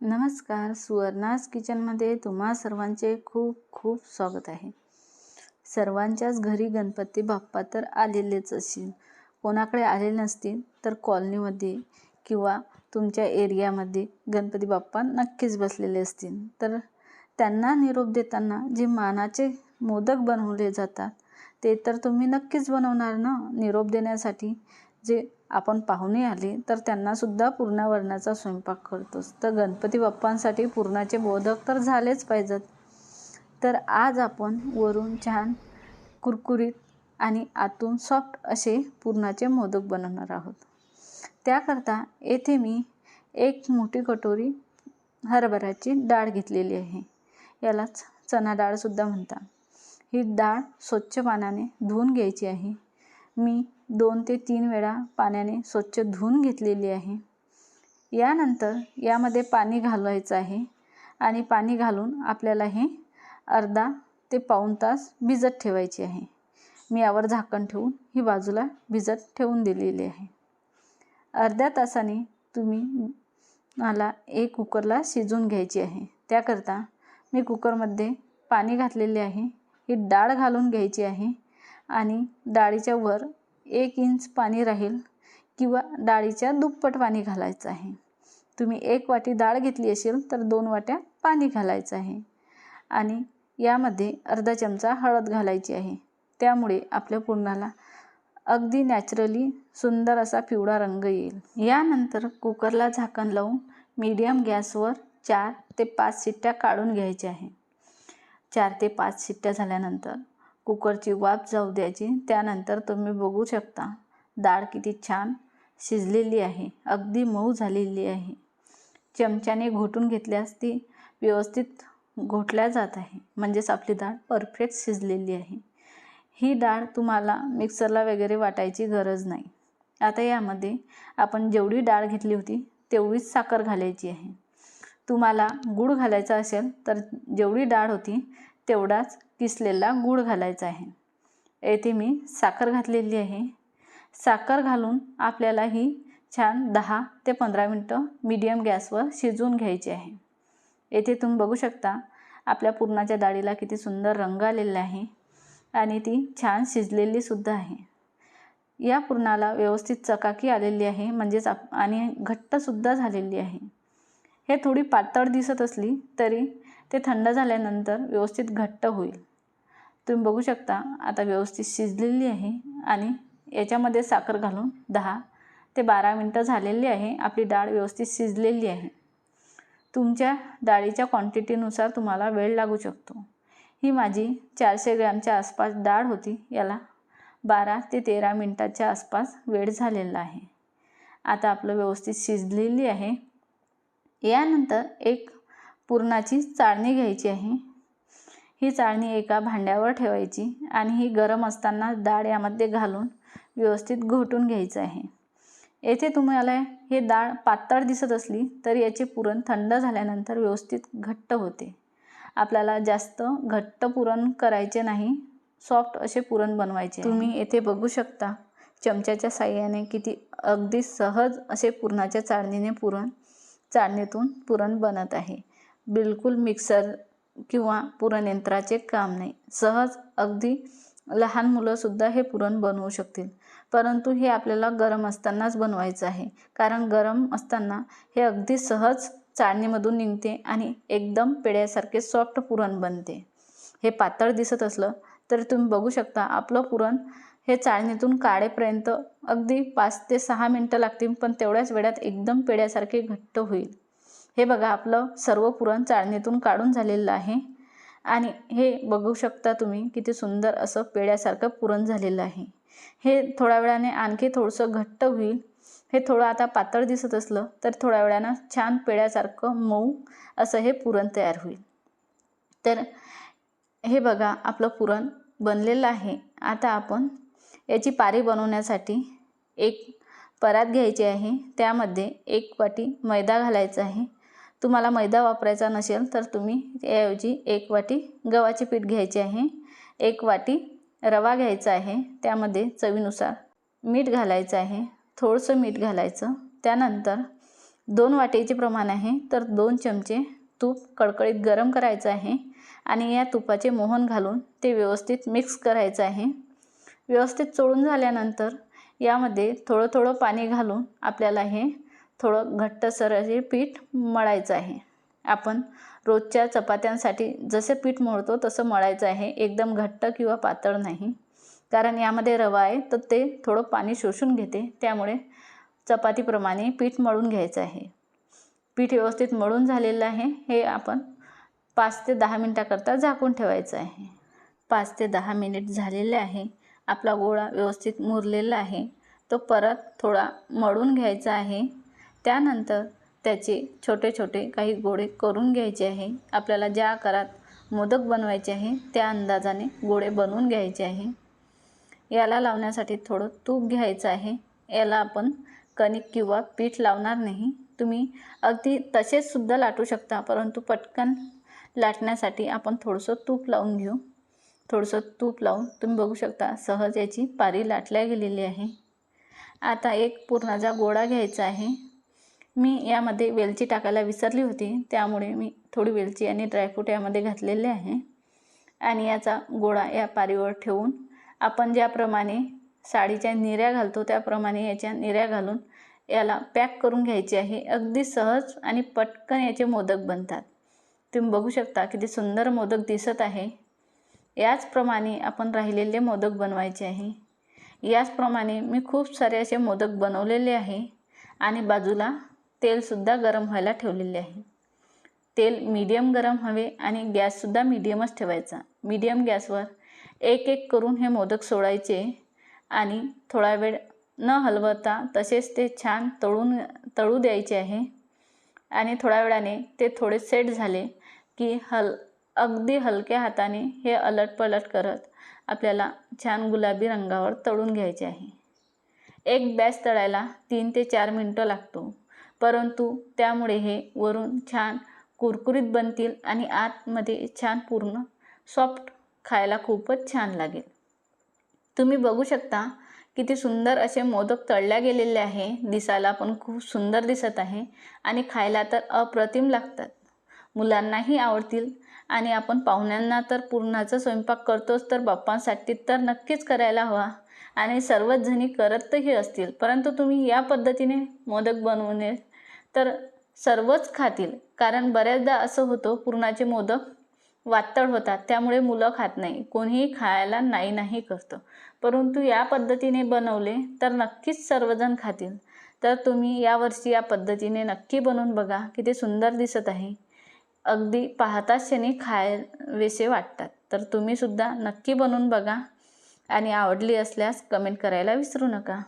नमस्कार सुवर्णास किचनमध्ये तुम्हा सर्वांचे खूप खूप स्वागत आहे. सर्वांच्याच घरी गणपती बाप्पा तर आलेलेच असतील. कोणाकडे आलेले नसतील तर कॉलनीमध्ये किंवा तुमच्या एरियामध्ये गणपती बाप्पा नक्कीच बसलेले असतील. तर त्यांना निरोप देताना जे मानाचे मोदक बनवले जातात ते तर तुम्ही नक्कीच बनवणार ना? निरोप देण्यासाठी जे आपण पाहुणे आले तर त्यांनासुद्धा पूर्णावरणाचा स्वयंपाक करतोच तर गणपती बाप्पांसाठी पुरणाचे मोदक तर झालेच पाहिजेत. तर आज आपण वरून छान कुरकुरीत आणि आतून सॉफ्ट असे पुरणाचे मोदक बनवणार आहोत. त्याकरता येथे मी एक मोठी कटोरी हरभऱ्याची डाळ घेतलेली आहे. यालाच चणा डाळसुद्धा म्हणतात. ही डाळ स्वच्छ पाण्याने धुवून घ्यायची आहे. मी दोन ते तीन वेळा पाण्याने स्वच्छ धुवून घेतलेली आहे. यानंतर यामध्ये पाणी घालायचं आहे आणि पाणी घालून आपल्याला हे अर्धा ते पाऊण तास भिजत ठेवायची आहे. मी यावर झाकण ठेवून ही बाजूला भिजत ठेवून दिलेली आहे. अर्ध्या तासाने तुम्ही मला एक कुकरला शिजवून घ्यायची आहे. त्याकरता मी कुकरमध्ये पाणी घातलेले आहे. ही डाळ घालून घ्यायची आहे आणि डाळीच्या वर एक इंच पाणी राहील किंवा डाळीच्या दुप्पट पाणी घालायचं आहे. तुम्ही एक वाटी डाळ घेतली असेल तर दोन वाट्या पाणी घालायचं आहे. आणि यामध्ये अर्धा चमचा हळद घालायची आहे. त्यामुळे आपल्या पुरणाला अगदी नॅचरली सुंदर असा पिवळा रंग येईल. यानंतर कुकरला झाकण लावून मीडियम गॅसवर चार ते पाच शिट्ट्या काढून घ्यायच्या आहे. चार ते पाच शिट्ट्या झाल्यानंतर कुकरची वाफ जाऊ द्यायची. त्यानंतर तुम्ही बघू शकता. डाळ किती छान शिजलेली आहे. अगदी मऊ झालेली आहे. चमच्याने घोटून घेतल्यास ती व्यवस्थित घोटल्या जात आहे. म्हणजेच आपली डाळ परफेक्ट शिजलेली आहे. ही डाळ तुम्हाला मिक्सरला वगैरे वाटायची गरज नाही. आता यामध्ये आपण जेवढी डाळ घेतली होती तेवढीच साखर घालायची आहे. तुम्हाला गूळ घालायचा असेल तर जेवढी डाळ होती तेवढाच किसलेला गूळ घालायचा आहे. येथे मी साखर घातलेली आहे. साखर घालून आपल्याला ही छान दहा ते पंधरा मिनटं मीडियम गॅसवर शिजवून घ्यायची आहे. येथे तुम्ही बघू शकता आपल्या पुरणाच्या डाळीला किती सुंदर रंग आलेला आहे आणि ती छान शिजलेली सुद्धा आहे. या पुरणाला व्यवस्थित चकाकी आलेली आहे म्हणजेच आप आणि घट्टसुद्धा झालेली आहे. हे थोडी पातळ दिसत असली तरी ते थंड झाल्यानंतर व्यवस्थित घट्ट होईल. तुम्ही बघू शकता आता व्यवस्थित शिजलेली आहे आणि याच्यामध्ये साखर घालून दहा ते बारा मिनटं झालेली आहे. आपली डाळ व्यवस्थित शिजलेली आहे. तुमच्या डाळीच्या क्वांटिटीनुसार तुम्हाला वेळ लागू शकतो. ही माझी चारशे ग्रॅमच्या आसपास डाळ होती. याला बारा ते तेरा मिनटाच्या आसपास वेळ झालेला आहे. आता आपलं व्यवस्थित शिजलेली आहे. यानंतर एक पुरणाची चाळणी घ्यायची आहे. ही चाळणी एका भांड्यावर ठेवायची आणि ही गरम असताना डाळ यामध्ये घालून व्यवस्थित घोटून घ्यायचं आहे. येथे तुम्हाला हे डाळ पातळ दिसत असली तर याचे पुरण थंड झाल्यानंतर व्यवस्थित घट्ट होते. आपल्याला जास्त घट्ट पुरण करायचे नाही सॉफ्ट असे पुरण बनवायचे तुम्ही येथे बघू शकता चमच्याच्या साह्याने किती अगदी सहज असे पुरणाच्या चाळणीने पुरण चाळणीतून पुरण बनत आहे. बिलकुल मिक्सर किंवा पुरणयंत्राचे काम नाही. सहज अगदी लहान मुलंसुद्धा हे पुरण बनवू शकतील. परंतु हे आपल्याला गरम असतानाच बनवायचं आहे. कारण गरम असताना हे अगदी सहज चाळणीमधून निघते आणि एकदम पेड्यासारखे सॉफ्ट पुरण बनते. हे पातळ दिसत असलं तर तुम्ही बघू शकता आपलं पुरण हे चाळणीतून काळेपर्यंत अगदी पाच ते सहा मिनटं लागतील पण तेवढ्याच वेळात एकदम पेड्यासारखे घट्ट होईल. हे बघा आपलं सर्व पुरण चाळणीतून काढून झालेलं आहे. आणि हे बघू शकता तुम्ही किती सुंदर असं पेड्यासारखं पुरण झालेलं आहे. हे थोड्या वेळाने आणखी थोडंसं घट्ट होईल. हे थोडं आता पातळ दिसत असलं तर थोड्या वेळानं छान पेड्यासारखं मऊ असं हे पुरण तयार होईल. तर हे बघा आपलं पुरण बनलेलं आहे. आता आपण याची पारी बनवण्यासाठी एक परात घ्यायची आहे. त्यामध्ये एक वाटी मैदा घालायचा आहे. तुम्हाला मैदा वापरायचा नसेल तर तुम्ही त्याऐवजी एक वाटी गव्हाचे पीठ घ्यायचे आहे. एक वाटी रवा घ्यायचा आहे. त्यामध्ये चवीनुसार मीठ घालायचं आहे. थोडंसं मीठ घालायचं. त्यानंतर दोन वाटीचे प्रमाण आहे. तर दोन चमचे तूप कडकडीत गरम करायचं आहे आणि या तुपाचे मोहन घालून ते व्यवस्थित मिक्स करायचं आहे. व्यवस्थित चोळून झाल्यानंतर यामध्ये थोडं थोडं पाणी घालून आपल्याला हे थोडं घट्टसर असे पीठ मळायचं आहे. आपण रोजच्या चपात्यांसाठी जसे पीठ मळतो तसं मळायचं आहे. एकदम घट्ट किंवा पातळ नाही. कारण यामध्ये रवा आहे तर ते थोडं पाणी शोषून घेते. त्यामुळे चपातीप्रमाणे पीठ मळून घ्यायचं आहे. पीठ व्यवस्थित मळून झालेलं आहे. हे आपण पाच ते दहा मिनटाकरता झाकून ठेवायचं आहे. पाच ते दहा मिनिट झालेले आहे. आपला गोळा व्यवस्थित मुरलेला आहे. तो परत थोडा मळून घ्यायचा आहे. त्यानंतर त्याचे छोटे छोटे काही गोळे करून घ्यायचे आहे. आपल्याला ज्या आकारात मोदक बनवायचे आहे त्या अंदाजाने गोळे बनवून घ्यायचे आहे. याला लावण्यासाठी थोडं तूप घ्यायचं आहे. याला आपण कणिक किंवा पीठ लावणार नाही. तुम्ही अगदी तसेच सुद्धा लाटू शकता परंतु पटकन लाटण्यासाठी आपण थोडंसं तूप लावून घेऊ. थोडंसं तूप लावून तुम्ही बघू शकता सहज याची पारी लाटल्या गेलेली आहे. आता एक पूर्णाचा गोळा घ्यायचा आहे. मी यामध्ये वेलची टाकायला विसरली होती त्यामुळे मी थोडी वेलची आणि ड्रायफ्रूट यामध्ये घातलेले आहे. आणि याचा गोळा या पारीवर ठेवून आपण ज्याप्रमाणे साडीच्या निऱ्या घालतो त्याप्रमाणे याच्या निऱ्या घालून याला पॅक करून घ्यायचे आहे. अगदी सहज आणि पटकन याचे मोदक बनतात. तुम्ही बघू शकता किती सुंदर मोदक दिसत आहे. याचप्रमाणे आपण राहिलेले मोदक बनवायचे आहे. याचप्रमाणे मी खूप सारे असे मोदक बनवलेले आहे. आणि बाजूला तेलसुद्धा गरम व्हायला ठेवलेले आहे. तेल मीडियम गरम हवे आणि गॅससुद्धा मीडियमच ठेवायचा. मीडियम गॅसवर एक एक करून हे मोदक सोडायचे आणि थोडा वेळ न हलवता तसेच ते छान तळून तळू द्यायचे आहे. आणि थोड्या वेळाने ते थोडे सेट झाले की हल अगदी हलक्या हाताने हे अलट पलट करत आपल्याला छान गुलाबी रंगावर तळून घ्यायचे आहे. एक बॅच तळायला तीन ते चार मिनटं लागतो. परंतु त्यामुळे हे वरून छान कुरकुरीत बनतील आणि आतमध्ये छान पूर्ण सॉफ्ट खायला खूपच छान लागेल. तुम्ही बघू शकता किती सुंदर असे मोदक तळल्या गेलेले आहे. दिसायला पण खूप सुंदर दिसत आहे आणि खायला तर अप्रतिम लागतात. मुलांनाही आवडतील आणि आपण पाहुण्यांना तर पूर्णाचा स्वयंपाक करतोच तर बाप्पांसाठी तर नक्कीच करायला हवा आणि सर्वच जणी करतही असतील. परंतु तुम्ही या पद्धतीने मोदक बनवणे तर सर्वच खातील. कारण बऱ्याचदा असं होतं पुरणाचे मोदक वातळ होतात त्यामुळे मुलं खात नाही. कोणीही खायला नाही नाही करतं. परंतु या पद्धतीने बनवले तर नक्कीच सर्वजण खातील. तर तुम्ही यावर्षी या पद्धतीने नक्की बनवून बघा किती सुंदर दिसत आहे. अगदी पाहताच क्षणी खायवेसे वाटतात. तर तुम्हीसुद्धा नक्की बनवून बघा आणि आवडली असल्यास कमेंट करायला विसरू नका.